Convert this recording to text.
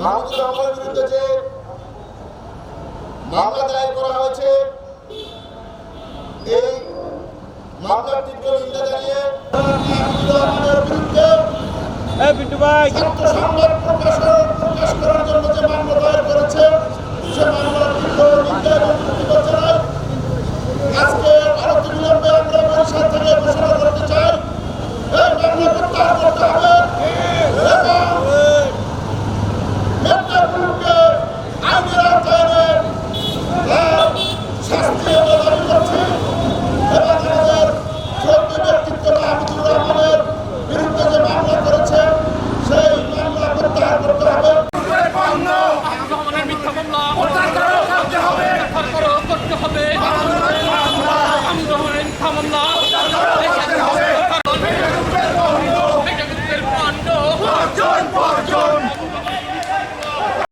মাহমুদুর রহমানের বিরুদ্ধে যে মামলা দায়ের করা হয়েছে এই মামলার তীব্র নিন্দা জানিয়ে মাহমুদুর রহমানের বিরুদ্ধে ছাত্র সংবাদ প্রকাশ করার জন্য যে মামলা মামলা করতে হবে। করতে হবে।